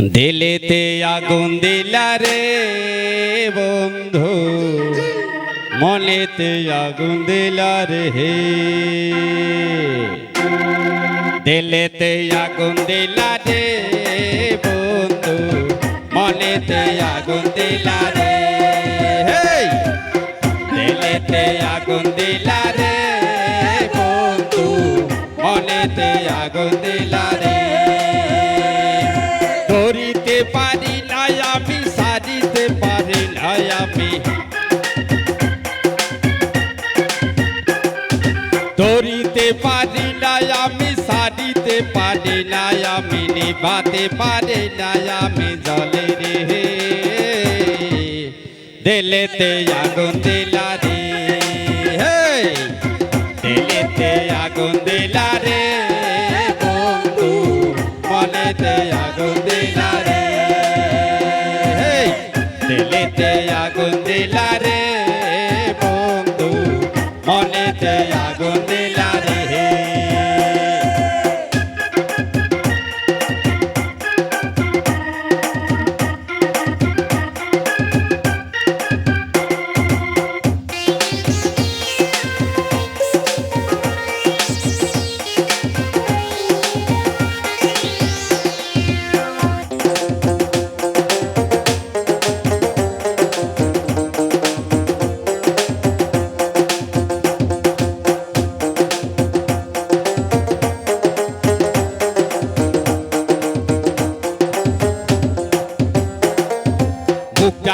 দিলেতে আগুন দিলা রে বন্ধু। মনেতে আগুন দিলা রে হে। দিলেতে আগুন দিলা রে বন্ধু। মনেতে আগুন দিলা রে হেই! দিলেতে আগুন দিলা রে বন্ধু। মনেতে আগুন দিলা পারি না আমি সারিতে পারি না আমি নিভাতে পারি না আমি জলে রে দিলেতে আগুন দিলা রে হেই! দিলেতে আগুন দিলা আগুন হেই! দিলেতে আগুন দিলা রে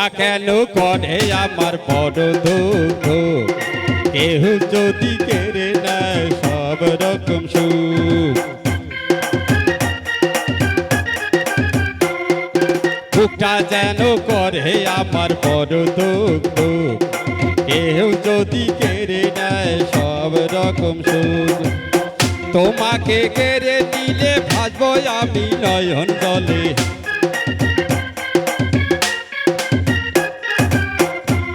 বুকটা কেন করে আমার বড় দুঃখ? কেহ যদি কেড়ে নেয় সব রকম সুখ। বুকটা যেন করে আমার বড় দুঃখ? কেহ যদি কেড়ে নেয় সব রকম সুখ? তোমাকে কেড়ে নিলে ভাজবো আমি নয়ন জলে।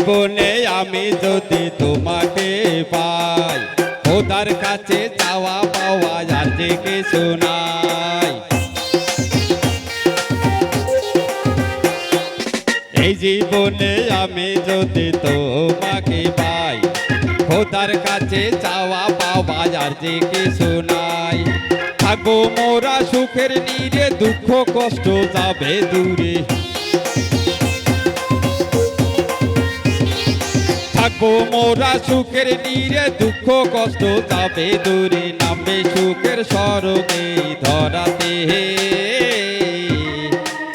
জীবনে আমি যদি তোমাকে পাই, খোদার কাছে চাওয়া পাওয়া আর যে কিছু নাই। এই জীবনে আমি যদি তোমাকে পাই, খোদার কাছে চাওয়া পাওয়া আর যে কিছু নাই। থাকব মোরা সুখের নিরে, দুঃখ কষ্ট যাবে দূরে। থাকব মোরা সুখের নীরে, দুঃখ কষ্ট যাবে দূরে, নামবে সুখের স্বরূপে ধরাতে।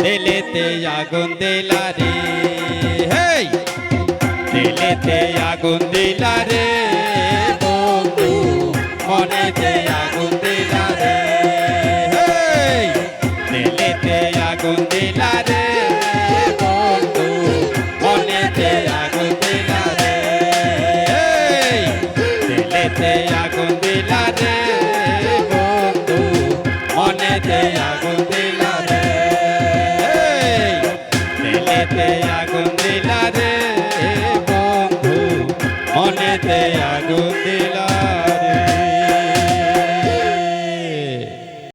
দিলেতে আগুন দিলা রে। হেই! দিলেতে আগুন দিলা রে। বন্ধু, মনেতে আগুন দিলা রে। হেই! দিলেতে আগুন দিলা রে। মনেতে আগুন